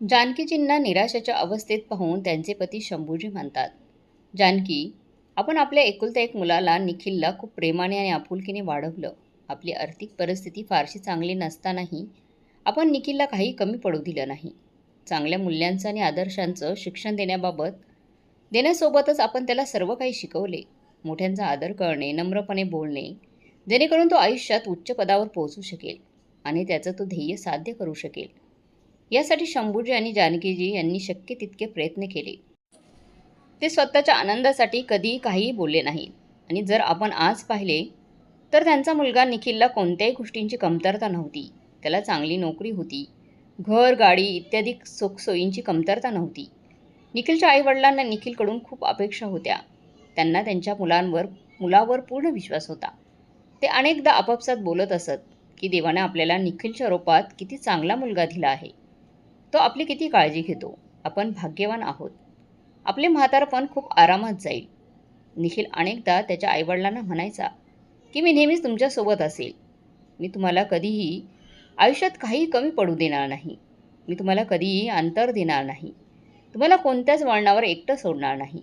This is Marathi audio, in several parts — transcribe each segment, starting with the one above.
जानकीजींना निराशेच्या अवस्थेत पाहून त्यांचे पती शंभूजी म्हणतात जानकी आपण आपल्या एकुलत्या एक मुलाला निखिलला खूप प्रेमाने आणि आपुलकीने वाढवलं. आपली आर्थिक परिस्थिती फारशी चांगली नसतानाही आपण निखिलला काही कमी पडू दिलं नाही. चांगल्या मूल्यांचं आणि आदर्शांचं शिक्षण देण्याबाबत देण्यासोबतच आपण त्याला सर्व काही शिकवले. मोठ्यांचा आदर करणे नम्रपणे बोलणे जेणेकरून तो आयुष्यात उच्च पदावर पोहोचू शकेल आणि त्याचं तो ध्येय साध्य करू शकेल. यासाठी शंभूजी आणि जानकीजी यांनी शक्य तितके प्रयत्न केले. ते स्वतःच्या आनंदासाठी कधीही काहीही बोलले नाहीत आणि जर आपण आज पाहिले तर त्यांचा मुलगा निखिलला कोणत्याही गोष्टींची कमतरता नव्हती. त्याला चांगली नोकरी होती. घर गाडी इत्यादी सुखसोयींची कमतरता नव्हती. निखिलच्या आईवडिलांना निखिलकडून खूप अपेक्षा होत्या. त्यांना त्यांच्या मुलांवर मुलावर पूर्ण विश्वास होता. ते अनेकदा आपापसात बोलत असत की देवाने आपल्याला निखिलच्या रूपात किती चांगला मुलगा दिला आहे. तो आपली किती काळजी घेतो? आपण भाग्यवान आहोत. आपले म्हातारपण खूप आरामात जाईल. निखिल अनेकदा त्याच्या आईवडिलांना म्हणायचा की मी नेहमीच तुमच्यासोबत असेल. मी तुम्हाला कधीही आयुष्यात काही कमी पडू देणार नाही. मी तुम्हाला कधीही अंतर देणार नाही. तुम्हाला कोणत्याच वळणावर एकटं सोडणार नाही.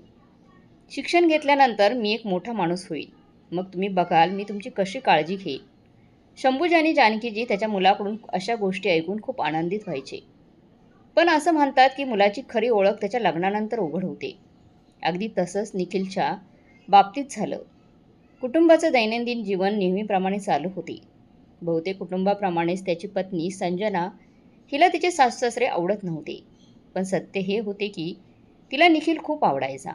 शिक्षण घेतल्यानंतर मी एक मोठा माणूस होईल. मग तुम्ही बघाल मी तुमची कशी काळजी घेईल. शंभूजी आणि जानकीजी त्याच्या मुलाकडून अशा गोष्टी ऐकून खूप आनंदित व्हायचे. पण असं म्हणतात की मुलाची खरी ओळख त्याच्या लग्नानंतर उघड होते. अगदी तसंच निखिलच्या बाबतीत झालं. कुटुंबाचं दैनंदिन जीवन नेहमीप्रमाणे चालू होते. बहुतेक कुटुंबाप्रमाणेच त्याची पत्नी संजना हिला तिचे सासू आवडत नव्हते. पण सत्य हे होते की तिला निखिल खूप आवडायचा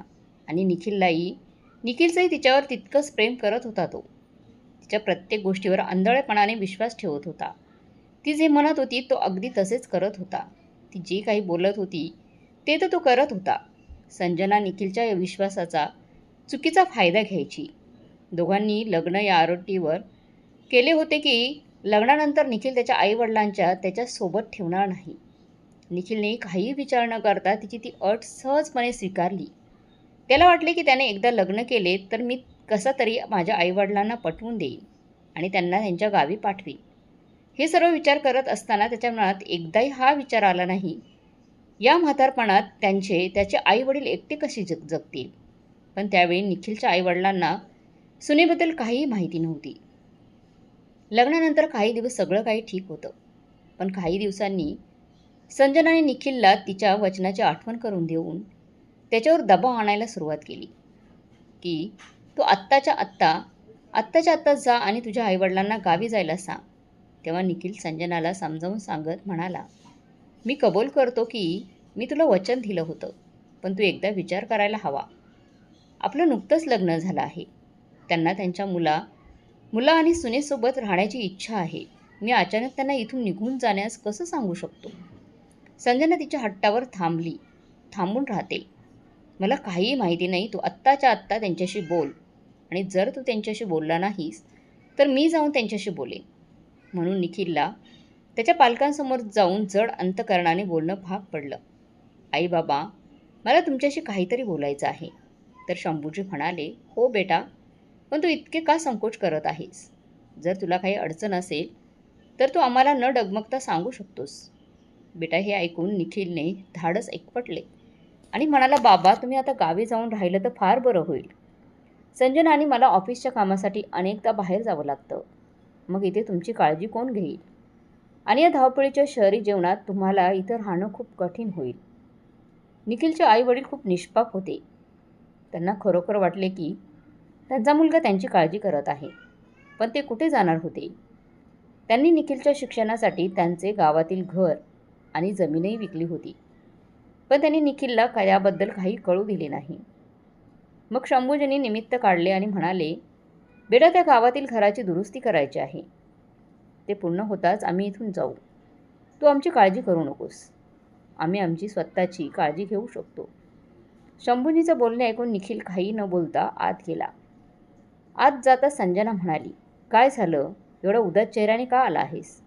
आणि निखिललाही निखिलचंही तिच्यावर तितकंच प्रेम करत होता तो. तिच्या प्रत्येक गोष्टीवर आंधळेपणाने विश्वास ठेवत होता. ती जे म्हणत होती तो अगदी तसेच करत होता. ती जे काही बोलत होती ते तर तो करत होता. संजना निखिलच्या या विश्वासाचा चुकीचा फायदा घ्यायची. दोघांनी लग्न या आरोटीवर केले होते की लग्नानंतर निखिल त्याच्या आईवडिलांच्या त्याच्यासोबत ठेवणार नाही. निखिलने काही विचार न करता तिची ती अट सहजपणे स्वीकारली. त्याला वाटले की त्याने एकदा लग्न केले तर मी कसा तरी माझ्या आईवडिलांना पटवून देईन आणि त्यांना त्यांच्या गावी पाठवीन. हे सर्व विचार करत असताना त्याच्या मनात एकदाही हा विचार आला नाही. या म्हातारपणात त्यांचे त्याचे आईवडील एकटे कसे जग जगतील? पण त्यावेळी निखिलच्या आईवडिलांना सुनेबद्दल काहीही माहिती नव्हती. लग्नानंतर काही दिवस सगळं काही ठीक होतं. पण काही दिवसांनी संजनाने निखिलला तिच्या वचनाची आठवण करून देऊन त्याच्यावर दबाव आणायला सुरुवात केली. की तू आत्ताच्या आत्ता आत्ताच्या आत्ता जा आणि तुझ्या आईवडिलांना गावी जायला सांग. तेव्हा निखिल संजनाला समजावून सांगत म्हणाला मी कबूल करतो की मी तुला वचन दिलं होतं पण तू एकदा विचार करायला हवा. आपलं नुकतंच लग्न झालं आहे. त्यांना त्यांच्या मुला मुला आणि सुनेसोबत राहण्याची इच्छा आहे. मी अचानक त्यांना इथून निघून जाण्यास कसं सांगू शकतो? संजना तिच्या हट्टावर थांबली थांबून राहते. मला काहीही माहिती नाही तू आत्ताच्या आत्ता त्यांच्याशी बोल. आणि जर तू त्यांच्याशी बोलला नाहीस तर मी जाऊन त्यांच्याशी बोलेन. म्हणून निखिलला त्याच्या पालकांसमोर जाऊन जड अंतकरणाने बोलणं भाग पडलं. आई बाबा मला तुमच्याशी काहीतरी बोलायचं आहे. तर शंभूजी म्हणाले हो बेटा पण तू इतके का संकोच करत आहेस? जर तुला काही अडचण असेल तर तू आम्हाला न डगमगता सांगू शकतोस. बेटा हे ऐकून निखिलने धाडस एकपटले आणि म्हणाला बाबा तुम्ही आता गावी जाऊन राहिलं तर फार बरं होईल. संजना आणि मला ऑफिसच्या कामासाठी अनेकदा बाहेर जावं लागतं. मग इथे तुमची काळजी कोण घेईल? आणि या धावपळीच्या शहरी जीवनात तुम्हाला इथं राहणं खूप कठीण होईल. निखिलचे आई वडील खूप निष्पाप होते. त्यांना खरोखर वाटले की त्यांचा मुलगा त्यांची काळजी करत आहे पण ते कुठे जाणार होते? त्यांनी निखिलच्या शिक्षणासाठी त्यांचे गावातील घर आणि जमीनही विकली होती. पण त्यांनी निखिलला याबद्दल काही कळू दिले नाही. मग शंभूजींनी निमित्त काढले आणि म्हणाले बेटा त्या गावातील घराची दुरुस्ती करायची आहे. ते पूर्ण होताच आम्ही इथून जाऊ. तू आमची काळजी करू नकोस. आम्ही आमची स्वतःची काळजी घेऊ शकतो. शंभूजीचं बोलणे ऐकून निखिल काही न बोलता आत गेला. आत जाता संजना म्हणाली काय झालं? एवढा उदास चेहऱ्याने का आला आहेस?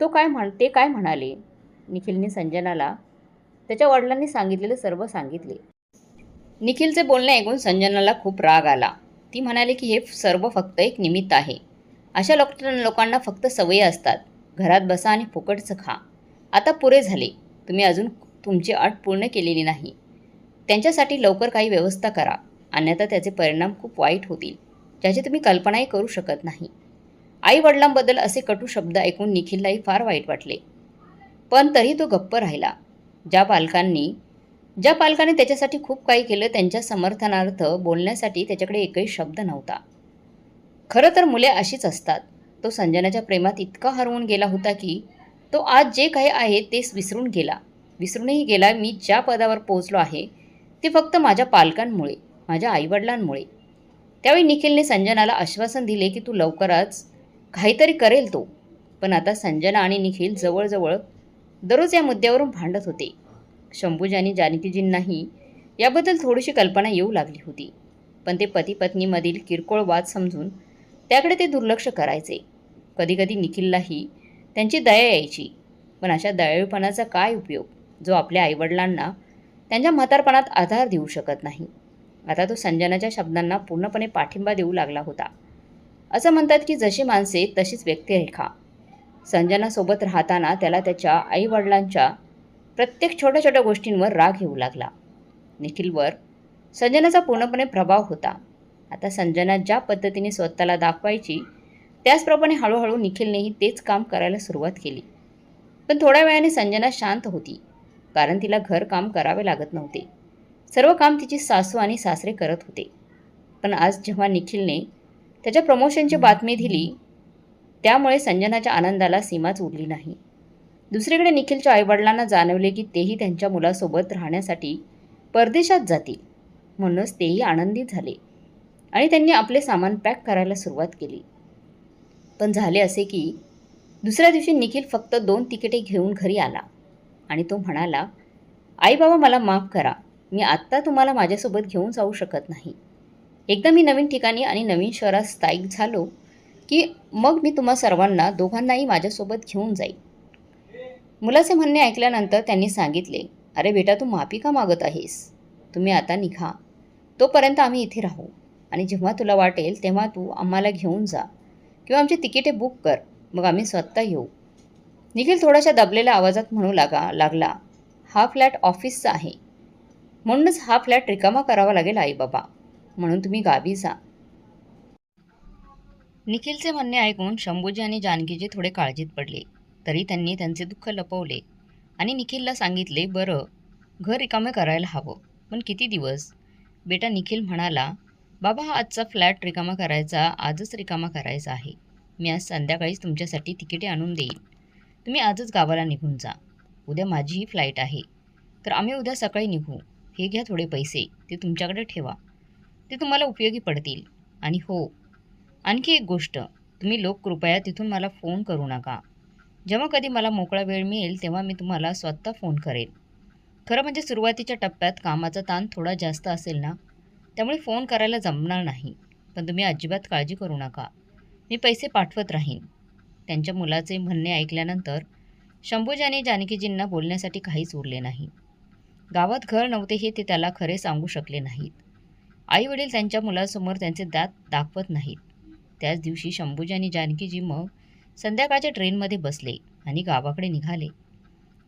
तो काय म्हण ते काय म्हणाले? निखिलने संजनाला त्याच्या वडिलांनी सांगितलेलं सर्व सांगितले. निखिलचे बोलणे ऐकून संजनाला खूप राग आला. ती म्हणाली की हे सर्व फक्त एक निमित्त आहे. अशा लोक लोकांना फक्त सवयी असतात. घरात बसा आणि फुकटचं खा. आता पुरे झाले. तुम्ही अजून तुमची अट पूर्ण केलेली नाही. त्यांच्यासाठी लवकर काही व्यवस्था करा. अन्यथा त्याचे परिणाम खूप वाईट होतील. ज्याची तुम्ही कल्पनाही करू शकत नाही. आई वडिलांबद्दल असे कटू शब्द ऐकून निखिललाही फार वाईट वाटले. पण तरी तो गप्प राहिला. ज्या पालकांनी ज्या पालकाने त्याच्यासाठी खूप काही केलं त्यांच्या समर्थनार्थ बोलण्यासाठी त्याच्याकडे एकही शब्द नव्हता. खरं तर मुले अशीच असतात. तो संजनाच्या प्रेमात इतका हरवून गेला होता की तो आज जे काही आहे तेच विसरून गेला. विसरूनही गेला मी ज्या पदावर पोहोचलो आहे ते फक्त माझ्या पालकांमुळे माझ्या आईवडिलांमुळे. त्यावेळी निखिलने संजनाला आश्वासन दिले की तू लवकरच काहीतरी करेल तो. पण आता संजना आणि निखिल जवळजवळ दररोज या मुद्द्यावरून भांडत होते. शंभूजानी आणि जानकीजींनाही याबद्दल थोडीशी कल्पना येऊ लागली होती. पण ते पती पत्नीमधील किरकोळ वाद समजून त्याकडे ते दुर्लक्ष करायचे. कधीकधी निखिललाही त्यांची दया यायची. पण अशा दयाळूपणाचा काय उपयोग? जो आपल्या आईवडिलांना त्यांच्या म्हातारपणात आधार देऊ शकत नाही. आता तो संजनाच्या शब्दांना पूर्णपणे पाठिंबा देऊ लागला होता. असं म्हणतात की जशी माणसे तशीच व्यक्तिरेखा. संजनासोबत राहताना त्याला त्याच्या आईवडिलांच्या प्रत्येक छोट्या छोट्या गोष्टींवर राग येऊ लागला. निखिलवर संजनाचा पूर्णपणे प्रभाव होता. आता संजना ज्या पद्धतीने स्वतःला दाखवायची त्याचप्रमाणे हळूहळू निखिलनेही तेच काम करायला सुरुवात केली. पण थोड्या वेळाने संजना शांत होती कारण तिला घर काम करावे लागत नव्हते. सर्व काम तिची सासू आणि सासरे करत होते. पण आज जेव्हा निखिलने त्याच्या प्रमोशनची बातमी दिली त्यामुळे संजनाच्या आनंदाला सीमाच उरली नाही. दुसरीकडे निखिलच्या आईवडिलांना जाणवले की तेही त्यांच्या मुलासोबत राहण्यासाठी परदेशात जातील. म्हणूनच तेही आनंदित झाले आणि त्यांनी आपले सामान पॅक करायला सुरुवात केली. पण झाले असे की दुसऱ्या दिवशी निखिल फक्त दोन तिकिटे घेऊन घरी आला आणि तो म्हणाला आई बाबा मला माफ करा. मी आत्ता तुम्हाला माझ्यासोबत घेऊन जाऊ शकत नाही. एकदा मी नवीन ठिकाणी आणि नवीन शहरात स्थायिक झालो की मग मी तुम्हा सर्वांना दोघांनाही माझ्यासोबत घेऊन जाईल मुलाचे म्हणणे ऐकल्यानंतर त्यांनी सांगितले अरे बेटा तू माफी का मागत आहेस? तुम्ही आता निघा. तोपर्यंत आम्ही इथे राहू. आणि जेव्हा तुला वाटेल तेव्हा तू आम्हाला घेऊन जा. किंवा आमची तिकिटे बुक कर. मग आम्ही स्वतः येऊ. निखिल थोड्याशा दबलेल्या आवाजात म्हणू लागा लागला हा फ्लॅट ऑफिसचा आहे. म्हणूनच हा फ्लॅट रिकामा करावा लागेल आई बाबा म्हणून तुम्ही गावी जा. निखिलचे म्हणणे ऐकून शंभूजी आणि जानकीजी थोडे काळजीत पडले. तरी त्यांनी त्यांचे दुःख लपवले. आणि निखिलला सांगितले बरं घर रिकामे करायला हवं. पण किती दिवस? बेटा निखिल म्हणाला बाबा हा आजचा फ्लॅट रिकामा करायचा आजच रिकामा करायचा आहे. मी आज संध्याकाळीच तुमच्यासाठी तिकिटे आणून देईन. तुम्ही आजच गावाला निघून जा. उद्या माझीही फ्लाईट आहे. तर आम्ही उद्या सकाळी निघू. हे घ्या थोडे पैसे. ते तुमच्याकडे ठेवा. ते तुम्हाला उपयोगी पडतील. आणि हो आणखी एक गोष्ट. तुम्ही लोक कृपया तिथून मला फोन करू नका. जेव्हा कधी मला मोकळा वेळ मिळेल तेव्हा मी तुम्हाला स्वतः फोन करेन. खरं म्हणजे सुरुवातीच्या टप्प्यात कामाचा ताण थोडा जास्त असेल ना? त्यामुळे फोन करायला जमणार नाही. पण तुम्ही अजिबात काळजी करू नका. मी पैसे पाठवत राहीन. त्यांच्या मुलाचे म्हणणे ऐकल्यानंतर शंभूजाने आणि जानकीजींना बोलण्यासाठी काहीच उरले नाही. गावात घर नव्हते हे ते त्याला खरे सांगू शकले नाहीत. आई वडील त्यांच्या मुलासमोर त्यांचे दात दाखवत नाहीत. त्याच दिवशी शंभूजी आणि जानकीजी मग संध्याकाळच्या ट्रेनमध्ये बसले आणि गावाकडे निघाले.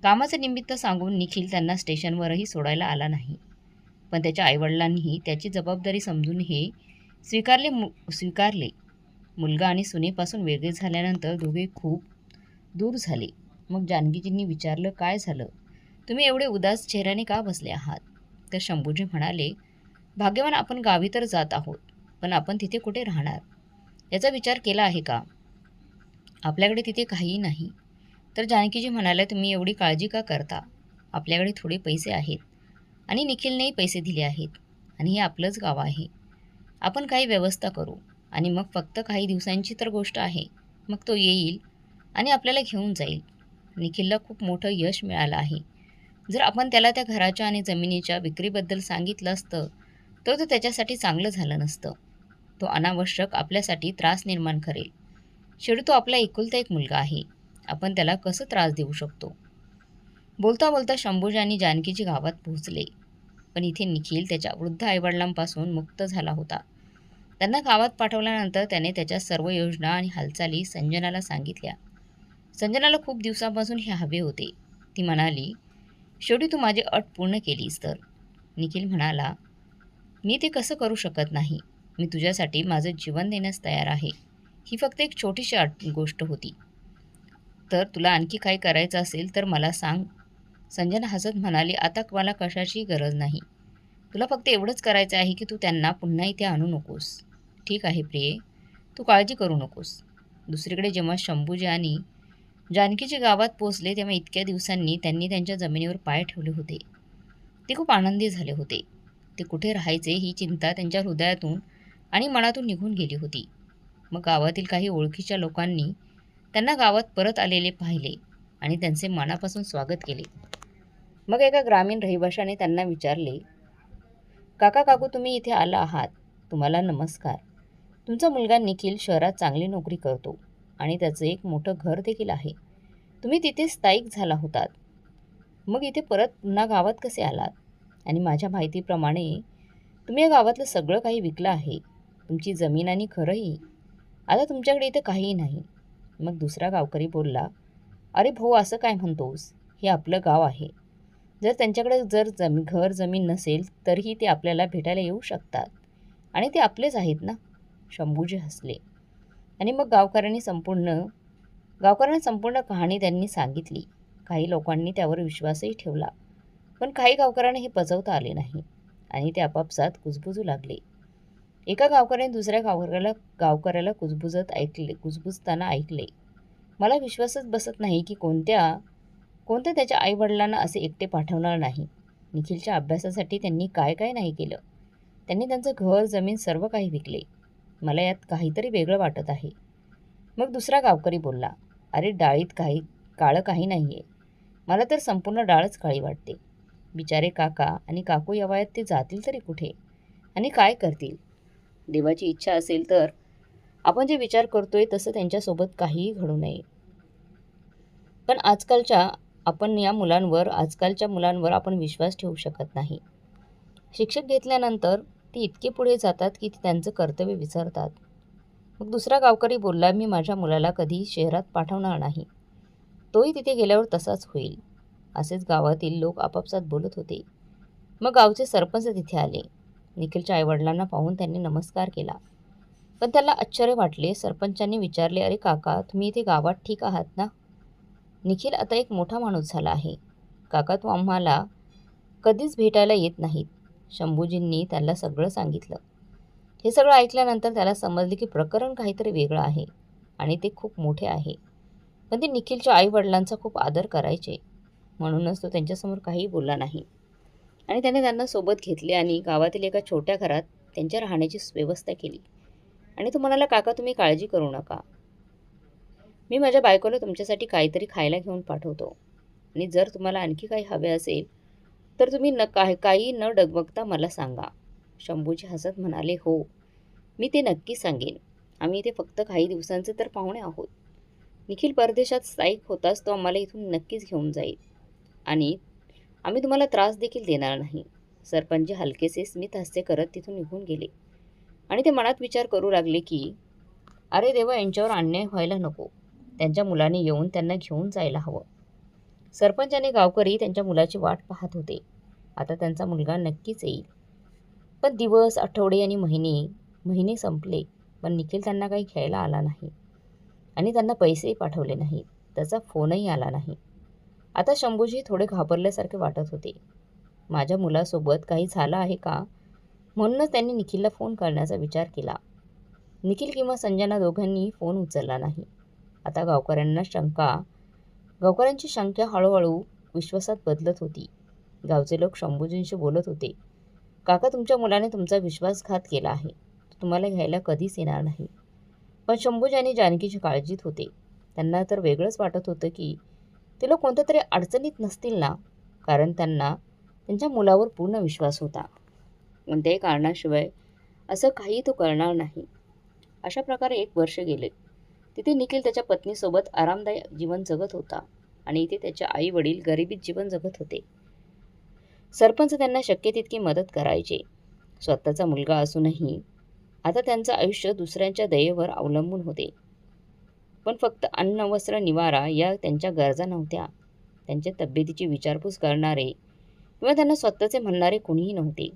कामाचं निमित्त सांगून निखिल त्यांना स्टेशनवरही सोडायला आला नाही. पण त्याच्या आईवडिलांनीही त्याची जबाबदारी समजून हे स्वीकारले मु स्वीकारले. मुलगा आणि सुनेपासून वेगळे झाल्यानंतर दोघे खूप दूर झाले. मग जानकीजींनी विचारलं काय झालं? तुम्ही एवढे उदास चेहऱ्याने का बसले आहात? तर शंभूजी म्हणाले भाग्यवान आपण गावी तर जात आहोत पण आपण तिथे कुठे राहणार? याचा विचार केला आहे का? आपल्याकडे तिथे काहीही नाही. तर जानकीजी म्हणाल्या तुम्ही एवढी काळजी का करता? आपल्याकडे थोडे पैसे आहेत. आणि निखिलनेही पैसे दिले आहेत. आणि हे आपलंच गाव आहे. आपण काही व्यवस्था करू. आणि मग फक्त काही दिवसांची तर गोष्ट आहे. मग तो येईल आणि आपल्याला घेऊन जाईल. निखिलला खूप मोठं यश मिळालं आहे. जर आपण त्याला त्या घराच्या आणि जमिनीच्या विक्रीबद्दल सांगितलं असतं तर तो त्याच्यासाठी चांगलं झालं नसतं. तो अनावश्यक आपल्यासाठी त्रास निर्माण करेल. शेवटी तो आपला एकुलता एक मुलगा आहे. आपण त्याला कसं त्रास देऊ शकतो? बोलता बोलता शंभूजी आणि जानकीजी गावात पोहोचले. पण इथे निखिल त्याच्या वृद्ध आईवडिलांपासून मुक्त झाला होता. त्यांना गावात पाठवल्यानंतर त्याने त्याच्या सर्व योजना आणि हालचाली संजनाला सांगितल्या. संजनाला खूप दिवसापासून हे हवे होते. ती म्हणाली शेवटी तू माझी अट पूर्ण केलीस तर. निखिल म्हणाला मी ते कसं करू शकत नाही? मी तुझ्यासाठी माझं जीवन देण्यास तयार आहे. ही फक्त एक छोटीशी आठ गोष्ट होती. तर तुला आणखी काही करायचं असेल तर मला सांग. संजना हसत म्हणाली आता मला कशाची गरज नाही. तुला फक्त एवढंच करायचं आहे की तू त्यांना पुन्हा इथे आणू नकोस. ठीक आहे प्रिये तू काळजी करू नकोस. दुसरीकडे जेव्हा शंभूजी आणि जानकीचे गावात पोचले तेव्हा इतक्या दिवसांनी त्यांनी त्यांच्या जमिनीवर पाय ठेवले होते. ते खूप आनंदी झाले होते. ते कुठे राहायचे ही चिंता त्यांच्या हृदयातून आणि मनातून निघून गेली होती. मग गावातील काही ओळखीच्या लोकांनी त्यांना गावात परत आलेले पाहिले आणि त्यांचे मनापासून स्वागत केले. मग एका ग्रामीण रहिवाशाने त्यांना विचारले काका काकू तुम्ही इथे आला आहात. तुम्हाला नमस्कार. तुमचा मुलगा निखिल शहरात चांगली नोकरी करतो आणि त्याचं एक मोठं घर देखील आहे. तुम्ही तिथे स्थायिक झाला होतात. मग इथे परत पुन्हा गावात कसे आलात? आणि माझ्या माहितीप्रमाणे तुम्ही या गावातलं सगळं काही विकलं आहे. तुमची जमीन आणि घरही आता तुमच्याकडे इथं काहीही नाही. मग दुसरा गावकरी बोलला अरे भाऊ असं काय म्हणतोस? हे आपलं गाव आहे. जर त्यांच्याकडे जर जमी घर जमीन नसेल तरीही ते आपल्याला भेटायला येऊ शकतात. आणि ते आपलेच आहेत ना? शंभूजी हसले. आणि मग गावकऱ्यांनी संपूर्ण गावकऱ्यांना संपूर्ण कहाणी त्यांनी सांगितली. काही लोकांनी त्यावर विश्वासही ठेवला. पण काही गावकऱ्यांना हे पचवता आले नाही. आणि ते आपापसात कुजबुजू लागले. एका गावकऱ्याने दुसऱ्या गावकऱ्याला गावकऱ्याला कुजबुजत ऐकले कुजबुजताना ऐकले. मला विश्वासच बसत नाही की कोणत्या कोणत्या त्याच्या आईवडिलांना असे एकटे पाठवणार नाही. निखिलच्या अभ्यासासाठी त्यांनी काय काय नाही केलं. त्यांनी त्यांचं घर जमीन सर्व काही विकले. मला यात काहीतरी वेगळं वाटत आहे. मग दुसरा गावकरी बोलला अरे डाळीत काही काळं काही नाही आहे मला तर संपूर्ण डाळच काळी वाटते. बिचारे काका आणि काकू या वयात ते जातील तरी कुठे? आणि काय करतील? देवाची इच्छा असेल तर आपण जे विचार करतोय तसं त्यांच्यासोबत काहीही घडू नये. पण आजकालच्या आपण या मुलांवर आजकालच्या मुलांवर आपण विश्वास ठेवू शकत नाही. शिक्षक घेतल्यानंतर ते इतके पुढे जातात की ते त्यांचं कर्तव्य विसरतात. मग दुसरा गावकरी बोलला मी माझ्या मुलाला कधी शहरात पाठवणार नाही. तोही तिथे गेल्यावर तसाच होईल. असेच गावातील लोक आपापसात बोलत होते. मग गावचे सरपंच तिथे आले. निखिलच्या आईवडिलांना पाहून त्यांनी नमस्कार केला. पण त्याला आश्चर्य वाटले सरपंचांनी विचारले अरे काका तुम्ही इथे गावात ठीक आहात ना? निखिल आता एक मोठा माणूस झाला आहे. काका तू आम्हाला कधीच भेटायला येत नाहीत. शंभूजींनी त्याला सगळं सांगितलं. हे सगळं ऐकल्यानंतर त्याला समजले की प्रकरण काहीतरी वेगळं आहे आणि ते खूप मोठे आहे. पण ते निखिलच्या आईवडिलांचा खूप आदर करायचे. म्हणूनच तो त्यांच्यासमोर काहीही बोलला नाही. आणि त्याने त्यांना सोबत घेतले आणि गावातील एका छोट्या घरात त्यांच्या राहण्याची व्यवस्था केली. आणि तो म्हणाला काका तुम्ही काळजी करू नका. मी माझ्या बायकोला तुमच्यासाठी काहीतरी खायला घेऊन पाठवतो. आणि जर तुम्हाला आणखी काही हवे असेल तर तुम्ही न काय काही न डगमगता मला सांगा. शंभूजी हसत म्हणाले हो मी ते नक्की सांगेन. आम्ही इथे फक्त काही दिवसांचे तर पाहुणे आहोत. निखिल परदेशात स्थायिक होताच तो आम्हाला इथून नक्कीच घेऊन जाईल. आणि आम्ही तुम्हाला त्रास देखील देणार नाही. सरपंच हलकेसे स्मित हास्य करत तिथून निघून गेले. आणि ते मनात विचार करू लागले की अरे देवा यांच्यावर अन्याय व्हायला नको. त्यांच्या मुलाने येऊन त्यांना घेऊन जायला हवं. सरपंच आणि गावकरी त्यांच्या मुलाची वाट पाहत होते. आता त्यांचा मुलगा नक्कीच येईल. पण दिवस आठवडे आणि महिने महिने संपले पण निखिल त्यांना काही घ्यायला आला नाही. आणि त्यांना पैसेही पाठवले नाहीत. त्याचा फोनही आला नाही. आता शंभूजी थोडे घाबरल्यासारखे वाटत होते. माझ्या मुलासोबत काही झालं आहे का? म्हणूनच त्यांनी निखिलला फोन करण्याचा विचार केला. निखिल किंवा संजना दोघांनी फोन उचलला नाही. आता गावकऱ्यांना शंका गावकऱ्यांची शंका हळूहळू विश्वासात बदलत होती. गावचे लोक शंभूजींशी बोलत होते काका तुमच्या मुलाने तुमचा विश्वासघात केला आहे. तो तुम्हाला घ्यायला कधीच येणार नाही. पण शंभूजी आणि जानकीची काळजीत होते. त्यांना तर वेगळंच वाटत होतं की ते लोक कोणत्या तरी अडचणीत नसतील ना कारण त्यांना त्यांच्या मुलावर पूर्ण विश्वास होता. कोणत्याही कारणाशिवाय असं काही तो करणार नाही. अशा प्रकारे एक वर्ष गेले. तिथे निखिल त्याच्या पत्नीसोबत आरामदायक जीवन जगत होता आणि इथे त्याचे आई वडील गरिबीत जीवन जगत होते. सरपंच त्यांना शक्य तितकी मदत करायचे. स्वतःचा मुलगा असूनही आता त्यांचं आयुष्य दुसऱ्यांच्या दयेवर अवलंबून होते. पण फक्त अन्न वस्त्र निवारा या त्यांच्या गरजा नव्हत्या. त्यांच्या तब्येतीची विचारपूस करणारे किंवा त्यांना स्वतःचे म्हणणारे कोणीही नव्हते.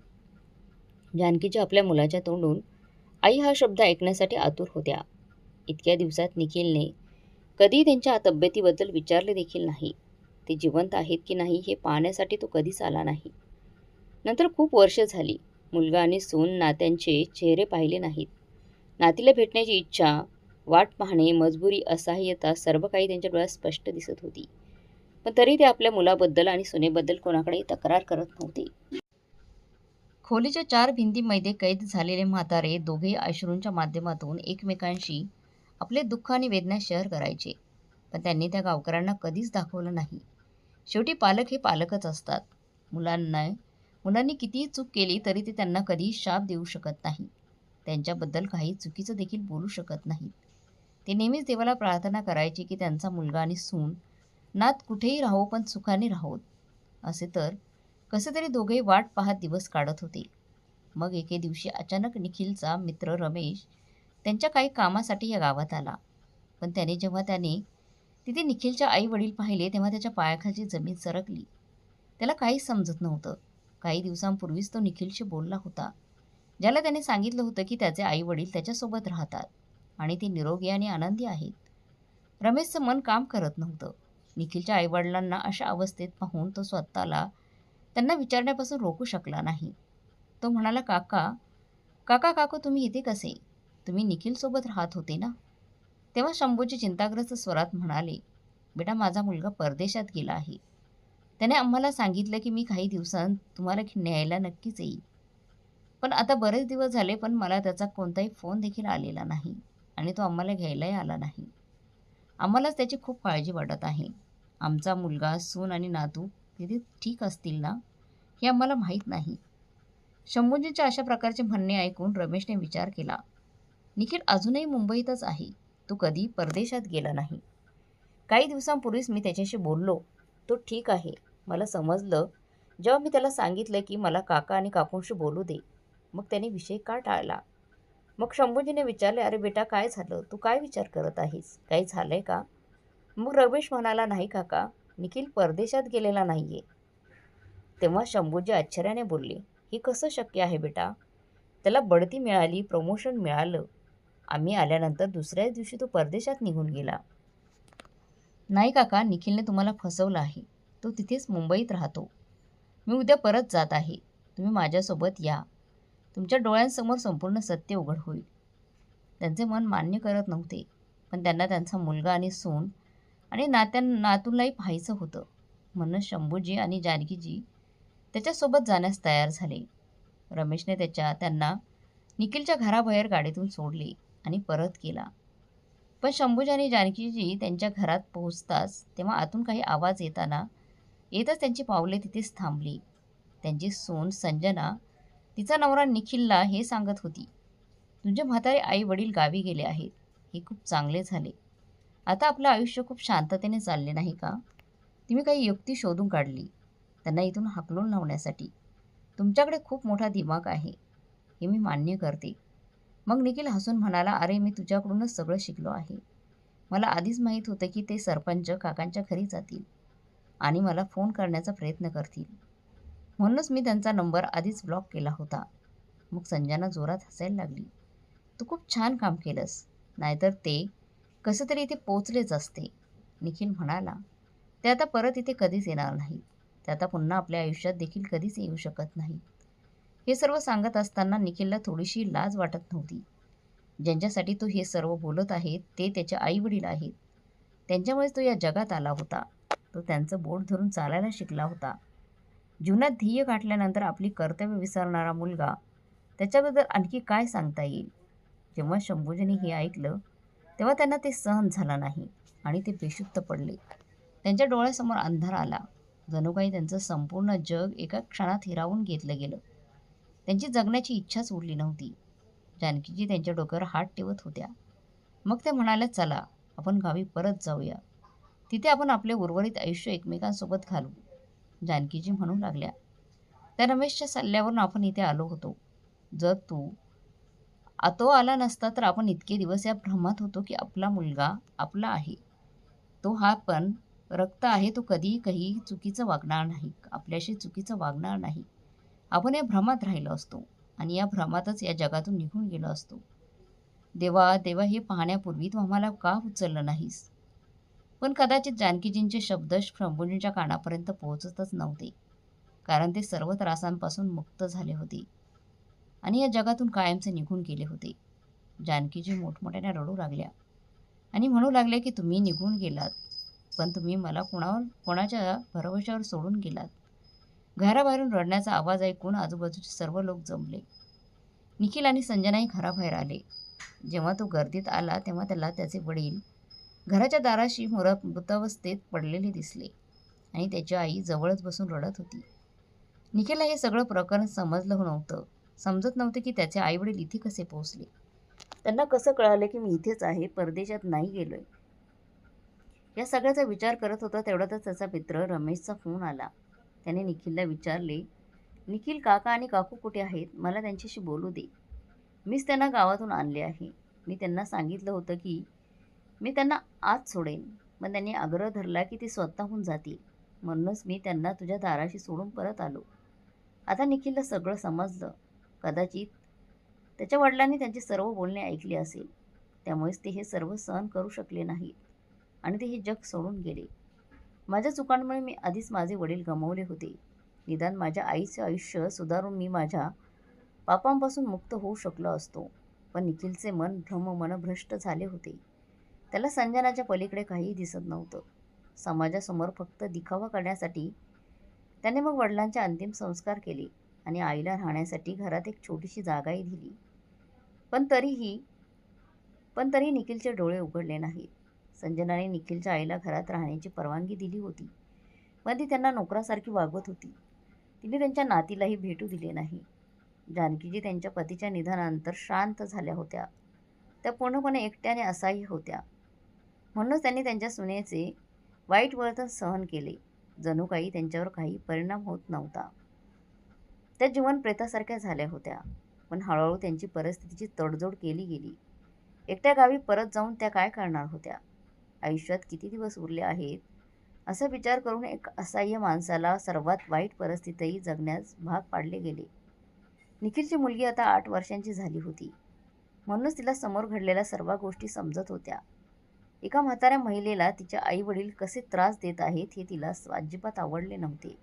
जानकीच्या आपल्या मुलाच्या तोंडून आई हा शब्द ऐकण्यासाठी आतुर होत्या. इतक्या दिवसात निखिलने कधी त्यांच्या तब्येतीबद्दल विचारले देखील नाही. ते जिवंत आहेत की नाही हे पाहण्यासाठी तो कधीच आला नाही. नंतर खूप वर्ष झाली. मुलगा आणि सून नात्यांचे चेहरे पाहिले नाहीत. नातीला भेटण्याची इच्छा वाट पाहणे मजबुरी असहाय्यता सर्व काही त्यांच्या डोळ्यात स्पष्ट दिसत होती. पण तरी ते आपल्या मुलाबद्दल आणि सुनेबद्दल कोणाकडेही तक्रार करत नव्हते. खोलीच्या चार भिंतीमध्ये कैद झालेले म्हातारे दोघेही अश्रूंच्या माध्यमातून एकमेकांशी आपले दुःख आणि वेदना शेअर करायचे. पण त्यांनी त्या गावकऱ्यांना कधीच दाखवलं नाही. शेवटी पालक हे पालकच असतात. मुलांना मुलांनी कितीही चूक केली तरी ते त्यांना कधीही शाप देऊ शकत नाही. त्यांच्याबद्दल काही चुकीचं देखील बोलू शकत नाहीत. ते नेहमीच देवाला प्रार्थना करायची की त्यांचा मुलगा आणि सून नात कुठेही राहो पण सुखाने राहोत. असे तर कसे तरी दोघेही वाट पाहत दिवस काढत होते. मग एके दिवशी अचानक निखिलचा मित्र रमेश त्यांच्या काही कामासाठी या गावात आला. पण त्याने जेव्हा त्याने तिथे निखिलच्या आई वडील पाहिले तेव्हा त्याच्या पायाखालची जमीन सरकली. त्याला काहीच समजत नव्हतं. काही दिवसांपूर्वीच तो निखिलशी बोलला होता ज्याला त्याने सांगितलं होतं की त्याचे आई वडील त्याच्यासोबत राहतात. आणि ते निरोगी आणि आनंदी आहेत. रमेशचं मन काम करत नव्हतं. निखिलच्या आईवडिलांना अशा अवस्थेत पाहून तो स्वतःला त्यांना विचारण्यापासून रोखू शकला नाही. तो म्हणाला काका काका काकू तुम्ही इथे कसे? तुम्ही निखिलसोबत राहत होते ना? तेव्हा शंभूजी चिंताग्रस्त स्वरात म्हणाले बेटा माझा मुलगा परदेशात गेला आहे. त्याने आम्हाला सांगितलं की मी काही दिवसांत तुम्हाला न्यायला नक्कीच येईल. पण आता बरेच दिवस झाले पण मला त्याचा कोणताही फोन देखील आलेला नाही. आणि तो आम्हाला घ्यायलाही आला नाही. आम्हालाच त्याची खूप काळजी वाटत आहे. आमचा मुलगा सून आणि नातू तिथे ठीक असतील ना? हे आम्हाला माहीत नाही. शंभूजींच्या अशा प्रकारचे म्हणणे ऐकून रमेशने विचार केला. निखिल अजूनही मुंबईतच आहे. तो कधी परदेशात गेला नाही. काही दिवसांपूर्वीच मी त्याच्याशी बोललो. तो ठीक आहे. मला समजलं. जेव्हा मी त्याला सांगितलं की मला काका आणि काकूंशी बोलू दे मग त्याने विषय का टाळला? मग शंभूजीने विचारले अरे बेटा काय झालं? तू काय विचार करत आहेस? काही झालं आहे का? मग रमेश म्हणाला नाही काका निखिल परदेशात गेलेला नाही आहे तेव्हा शंभूजी आश्चर्याने बोलले हे कसं शक्य आहे बेटा? त्याला बढती मिळाली प्रमोशन मिळालं. आम्ही आल्यानंतर दुसऱ्याच दिवशी तो परदेशात निघून गेला. नाही काका निखिलने तुम्हाला फसवलं आहे. तो तिथेच मुंबईत राहतो. मी उद्या परत जात आहे. तुम्ही माझ्यासोबत या. तुमच्या डोळ्यांसमोर संपूर्ण सत्य उघड होईल. त्यांचे मन मान्य करत नव्हते पण त्यांना त्यांचा मुलगा आणि सून आणि नात्या नातूलाही पाहायचं होतं. म्हणून शंभूजी आणि जानकीजी त्याच्यासोबत जाण्यास तयार झाले. रमेशने त्याच्या त्यांना निखिलच्या घराबाहेर गाडीतून सोडले आणि परत केला. पण शंभूजी आणि जानकीजी त्यांच्या घरात पोहोचताच तेव्हा आतून काही आवाज येताना येतच त्यांची पावले तिथेच थांबली. त्यांची सून संजना तिचा नवरा निखिलला हे सांगत होती. तुझे म्हातारे आई वडील गावी गेले आहेत. हे खूप चांगले झाले. आता आपलं आयुष्य खूप शांततेने चालले नाही का? तुम्ही काही युक्ती शोधून काढली. त्यांना इथून हाकलून लावण्यासाठी. तुमच्याकडे खूप मोठा दिमाग आहे. हे मी मान्य करते. मग निखिल हसून म्हणाला अरे मी तुझ्याकडूनच सगळं शिकलो आहे. मला आधीच माहीत होतं की ते सरपंच काकांच्या घरी जातील आणि मला फोन करण्याचा प्रयत्न करतील. म्हणूनच मी त्यांचा नंबर आधीच ब्लॉक केला होता. मग संजना जोरात हसायला लागली. तू खूप छान काम केलंस. नाहीतर ते कसं तरी इथे पोचलेच असते. निखिल म्हणाला. ते आता परत इथे कधीच येणार नाही. ते आता पुन्हा आपल्या आयुष्यात देखील कधीच येऊ शकत नाही. हे सर्व सांगत असताना निखिलला थोडीशी लाज वाटत नव्हती. ज्यांच्यासाठी तो हे सर्व बोलत आहे ते त्याचे आईवडील आहेत. त्यांच्यामुळेच तो या जगात आला होता. तो त्यांचं बोट धरून चालायला शिकला होता. जीवनात ध्येय गाठल्यानंतर आपली कर्तव्य विसरणारा मुलगा त्याच्याबद्दल आणखी काय सांगता येईल? जेव्हा शंभूजीने हे ऐकलं तेव्हा त्यांना ते सहन झालं नाही आणि ते बेशुद्ध पडले. त्यांच्या डोळ्यासमोर अंधार आला. जणू काही त्यांचं संपूर्ण जग एका क्षणात हिरावून घेतलं गेलं. त्यांची जगण्याची इच्छाच उरली नव्हती. जानकीजी त्यांच्या डोक्यावर हात ठेवत होत्या. मग त्या म्हणाल्या चला आपण गावी परत जाऊया. तिथे आपण आपले उर्वरित आयुष्य एकमेकांसोबत घालू. जानकीजी म्हणू लागल्या. त्या रमेशच्या सल्ल्यावरून आपण इथे आलो होतो. जर तू तो आला नसता तर आपण इतके दिवस या भ्रमात होतो की आपला मुलगा आपला आहे. तो हा पण रक्त आहे तो कधीही काही चुकीचं वागणार नाही. आपल्याशी चुकीचं वागणार नाही. आपण या भ्रमात राहिलो असतो आणि या भ्रमातच या जगातून निघून गेलो असतो. देवा देवा हे पाहण्यापूर्वी तू आम्हाला का उचललं नाहीस? पण कदाचित जानकीजींचे शब्द शंभूजींच्या कानापर्यंत पोहोचतच नव्हते कारण ते सर्व त्रासांपासून मुक्त झाले होते आणि या जगातून कायमचे निघून गेले होते. जानकीजी मोठमोठ्याने रडू लागल्या आणि म्हणू लागल्या की तुम्ही निघून गेलात पण तुम्ही मला कोणावर कोणाच्या भरवशावर सोडून गेलात? घराबाहेरून रडण्याचा आवाज ऐकून आजूबाजूचे सर्व लोक जमले. निखिल आणि संजनाही घराबाहेर आले. जेव्हा तो गर्दीत आला तेव्हा त्याला त्याचे वडील घराच्या दाराशी मुरा मृतावस्थेत पडलेले दिसले आणि त्याची आई जवळच बसून रडत होती. निखिलला हे सगळं प्रकरण समजलं नव्हतं. समजत नव्हते की त्याचे आईवडील इथे कसे पोहोचले. त्यांना कसं कळालं की मी इथेच आहे परदेशात नाही गेलोय. या सगळ्याचा विचार करत होता तेवढ्यातच त्याचा मित्र रमेशचा फोन आला. त्याने निखिलला विचारले निखिल काका आणि काकू कुठे आहेत? मला त्यांच्याशी बोलू दे. मीच त्यांना गावातून आणले आहे. मी त्यांना सांगितलं होतं की मी त्यांना आज सोडेन. पण त्यांनी आग्रह धरला की ते स्वतःहून जातील. म्हणूनच मी त्यांना तुझ्या दाराशी सोडून परत आलो. आता निखिलला सगळं समजलं. कदाचित त्याच्या वडिलांनी त्यांचे सर्व बोलणे ऐकले असेल. त्यामुळेच ते हे सर्व सहन करू शकले नाहीत आणि ते हे जग सोडून गेले. माझ्या चुकांमुळे मी आधीच माझे वडील गमावले होते. निदान माझ्या आईचे आयुष्य सुधारून मी माझ्या पापांपासून मुक्त होऊ शकलो असतो. पण निखिलचे मन भ्रम मनभ्रष्ट झाले होते. त्याला संजनाच्या पलीकडे काहीही दिसत नव्हतं. समाजासमोर फक्त दिखावा करण्यासाठी त्याने मग वडिलांचे अंतिम संस्कार केले आणि आईला राहण्यासाठी घरात एक छोटीशी जागाही दिली. पण तरीही पण तरी निखिलचे डोळे उघडले नाहीत. संजनाने निखिलच्या आईला घरात राहण्याची परवानगी दिली होती. पण ती त्यांना नोकरासारखी वागवत होती. तिने त्यांच्या नातीलाही भेटू दिले नाही. जानकीजी त्यांच्या पतीच्या निधनानंतर शांत झाल्या होत्या. त्या पूर्णपणे एकट्याने असाही होत्या. म्हणूनच त्यांनी त्यांच्या सुनेचे वाईट वर्तन सहन केले. जणू काही त्यांच्यावर काही परिणाम होत नव्हता. त्या जीवन प्रेतासारख्या झाल्या होत्या. पण हळूहळू त्यांची परिस्थितीची तडजोड केली गेली. एकट्या गावी परत जाऊन त्या काय करणार होत्या? आयुष्यात किती दिवस उरले आहेत? असा विचार करून एक असह्य माणसाला सर्वात वाईट परिस्थितीही जगण्यास भाग पाडले गेले. निखिलची मुलगी आता आठ वर्षांची झाली होती. म्हणूनच तिला समोर घडलेल्या सर्व गोष्टी समजत होत्या. एका म्हाताऱ्या महिलेला तिच्या आई वडील कसे त्रास देत आहेत हे तिला अजिबात आवडले नव्हते.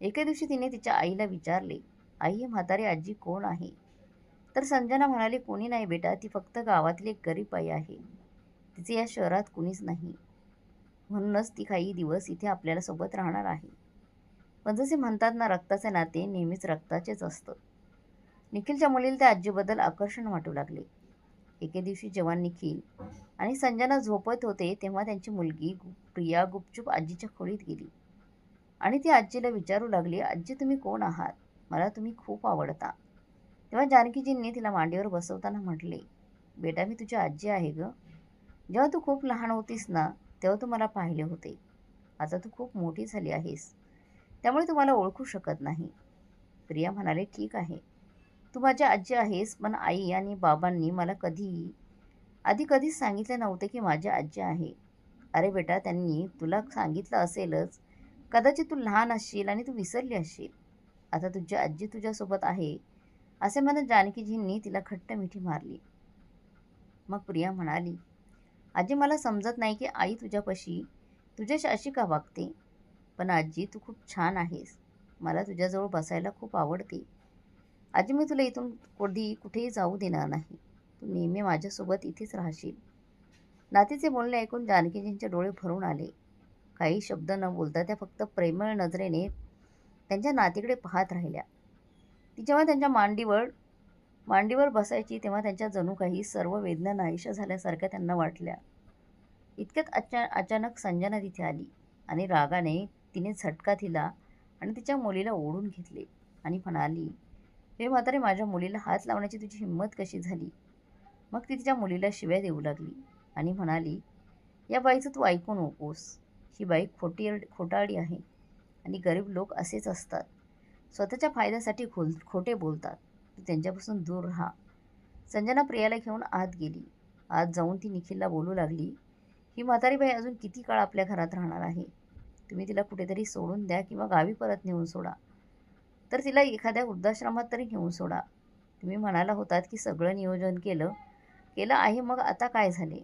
एके दिवशी तिने तिच्या आईला विचारले आई ही म्हातारी आजी कोण आहे? तर संजना म्हणाली कोणी नाही बेटा ती फक्त गावातली एक गरीब आई आहे. तिचे या शहरात कुणीच नाही. म्हणूनच ती काही दिवस इथे आपल्याला सोबत राहणार आहे. पण जसे म्हणतात ना रक्ताचे नाते नेहमीच रक्ताचेच असतं. निखिलच्या मुलीला त्या आजीबद्दल आकर्षण वाटू लागले. एके दिवशी जेव्हा निखिल आणि संजना झोपत होते तेव्हा त्यांची मुलगी प्रिया गुपचूप आजीच्या खोलीत गेली. आणि ती आजीला विचारू लागली आजी तुम्ही कोण आहात? मला तुम्ही खूप आवडता. तेव्हा जानकीजींनी तिला मांडीवर बसवताना म्हटले बेटा मी तुझी आजी आहे ग. जेव्हा तू खूप लहान होतीस ना तेव्हा तू मला पाहिले होते. आता तू खूप मोठी झाली आहेस. त्यामुळे तुम्हाला ओळखू शकत नाही. प्रिया म्हणाले ठीक आहे. तू माझी आजी आहेस पण आई आणि बाबांनी मला कधीही आधी कधीच सांगितले नव्हते की माझी आजी आहे. अरे बेटा त्यांनी तुला सांगितलं असेलच. कदाचित तू लहान असशील आणि तू विसरली असशील. आता तुझी आजी तुझ्यासोबत आहे असे म्हणत जानकीजींनी तिला खट्ट मिठी मारली. मग प्रिया म्हणाली आजी मला समजत नाही की आई तुझ्यापाशी तुझ्याशी अशी का वागते? पण आजी तू खूप छान आहेस. मला तुझ्याजवळ बसायला खूप आवडते. आजी मी तुला इथून कधी कुठेही जाऊ देणार नाही. तू नेहमी माझ्यासोबत इथेच राहशील. नातीचे बोलणे ऐकून जानकीजींचे डोळे भरून आले. काही शब्द न बोलता त्या फक्त प्रेमळ नजरेने त्यांच्या नातीकडे पाहत राहिल्या. ती जेव्हा त्यांच्या मांडीवर मांडीवर बसायची तेव्हा त्यांच्या जणू काही सर्व वेदना नाहीशा झाल्यासारख्या त्यांना वाटल्या. इतक्यात अचा अचानक संजना तिथे आली आणि रागाने तिने झटका दिला आणि तिच्या मुलीला ओढून घेतले आणि म्हणाली हे म्हातारे माझ्या मुलीला हात लावण्याची तुझी हिंमत कशी झाली? मग ती तिच्या मुलीला शिव्या देऊ लागली आणि म्हणाली या बाईचं तू ऐकू नकोस. ही बाई खोटी खोटाळी आहे आणि गरीब लोक असेच असतात. स्वतःच्या फायद्यासाठी खोल खोटे बोलतात. तू त्यांच्यापासून दूर राहा. संजना प्रियाला घेऊन आत गेली. आत जाऊन ती निखिलला बोलू लागली ही म्हातारी बाई अजून किती काळ आपल्या घरात राहणार आहे? तुम्ही तिला कुठेतरी सोडून द्या किंवा गावी परत नेऊन सोडा. तर तिला एखाद्या वृद्धाश्रमात तरी घेऊन सोडा. तुम्ही म्हणाला होतात की सगळं नियोजन केलं केलं आहे मग आता काय झाले?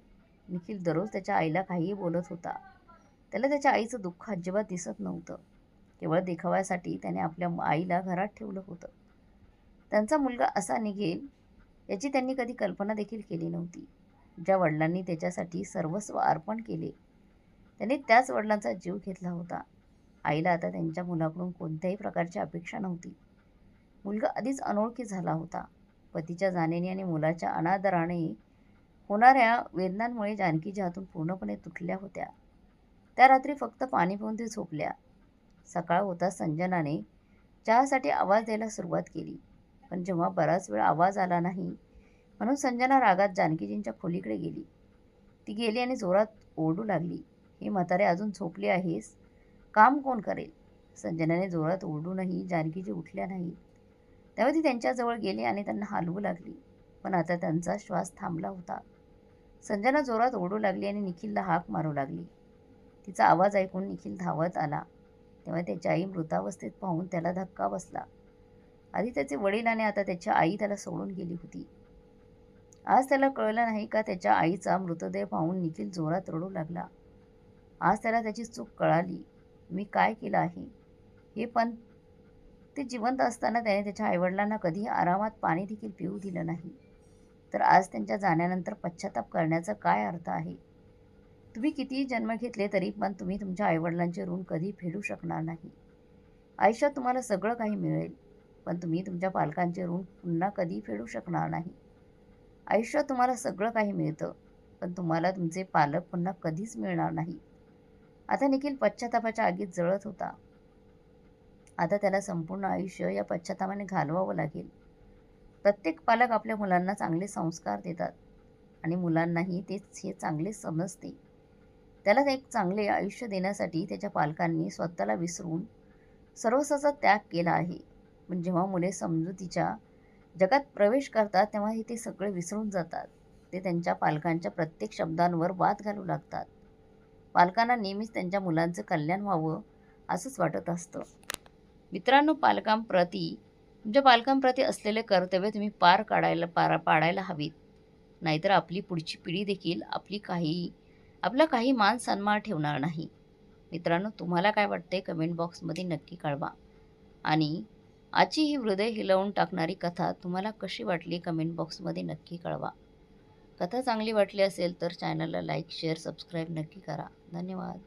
निखिल दररोज त्याच्या आईला काहीही बोलत होता. त्याला त्याच्या आईचं दुःख अजिबात दिसत नव्हतं. केवळ देखाव्यासाठी त्याने आपल्या आईला घरात ठेवलं होतं. त्यांचा मुलगा असा निघेल याची त्यांनी कधी कल्पना देखील केली नव्हती. ज्या वडिलांनी त्याच्यासाठी सर्वस्व अर्पण केले त्यांनी त्याच वडिलांचा जीव घेतला होता. आईला आता त्यांच्या मुलाकडून कोणत्याही प्रकारची अपेक्षा नव्हती. मुलगा आधीच अनोळखी झाला होता. पतीच्या जाण्याने आणि मुलाच्या अनादराने होणाऱ्या वेदनांमुळे जानकीच्या हातून पूर्णपणे तुटल्या होत्या. त्या रात्री फक्त पाणी पिऊन ते झोपल्या. सकाळ होता संजनाने चहासाठी आवाज द्यायला सुरुवात केली. पण जेव्हा बराच वेळ आवाज आला नाही म्हणून संजना रागात जानकीजींच्या खोलीकडे गेली. ती गेली आणि जोरात ओरडू लागली. हे म्हातारे अजून झोपली आहेस? काम कोण करेल? संजनाने जोरात ओरडूनही जानकीजी उठल्या नाहीत तेव्हा ती त्यांच्याजवळ गेली आणि त्यांना हलवू लागली. पण आता त्यांचा श्वास थांबला होता. संजना जोरात ओढू लागली आणि निखिलला हाक मारू लागली. तिचा आवाज ऐकून निखिल धावत आला. तेव्हा त्याची आई मृतावस्थेत पाहून त्याला धक्का बसला. आधी त्याचे वडील आणि आता त्याची आई त्याला सोडून गेली होती. आज त्याला कळलं नाही का त्याच्या आईचा मृतदेह पाहून निखिल जोरात रडू लागला. आज त्याला त्याची चूक कळाली. मी काय केलं आहे? हे पण ते जिवंत असताना त्याने त्याच्या आईवडिलांना कधीही आरामात पाणी देखील पिऊ दिलं नाही. तर आज त्यांच्या जाण्यानंतर पश्चाताप करण्याचा काय अर्थ आहे? तुम्ही कितीही जन्म घेतले तरी पण तुम्ही तुमच्या आईवडिलांचे ऋण कधी फेडू शकणार नाही. आयुष्यात तुम्हाला सगळं काही मिळेल पण तुम्ही तुमच्या पालकांचे ऋण पुन्हा कधी फेडू शकणार नाही. आयुष्यात तुम्हाला सगळं काही मिळतं पण तुम्हाला तुमचे पालक पुन्हा कधीच मिळणार नाही. आता निखिल पश्चातापाच्या आगीत जळत होता. आता त्याला संपूर्ण आयुष्य या पश्चातापाने घालवावं लागेल. प्रत्येक पालक आपल्या मुलांना चांगले संस्कार देतात आणि मुलांनाही तेच हे चांगले समजते. त्याला एक चांगले आयुष्य देण्यासाठी त्याच्या पालकांनी स्वतःला विसरून सर्वस्वाचा त्याग केला आहे. पण जेव्हा मुले समजुतीच्या जगात प्रवेश करतात तेव्हा हे ते सगळे विसरून जातात. ते त्यांच्या पालकांच्या प्रत्येक शब्दांवर वाद घालू लागतात. पालकांना नेहमीच त्यांच्या मुलांचं कल्याण व्हावं असंच वाटत असतं. मित्रांनो पालकांप्रती तुमच्या पालकांप्रती असलेले कर्तव्य तुम्ही पार काढायला पार पाडायला हवीत. नाहीतर आपली पुढची पिढी देखील आपली काही आपला काही मान सन्मान ठेवणार नाही. मित्रांनो तुम्हाला काय वाटते कमेंट बॉक्समध्ये नक्की कळवा. आणि आजची ही हृदय हिलवून टाकणारी कथा तुम्हाला कशी वाटली कमेंट बॉक्समध्ये नक्की कळवा. कथा चांगली वाटली असेल तर चॅनलला लाईक शेअर सबस्क्राईब नक्की करा. धन्यवाद.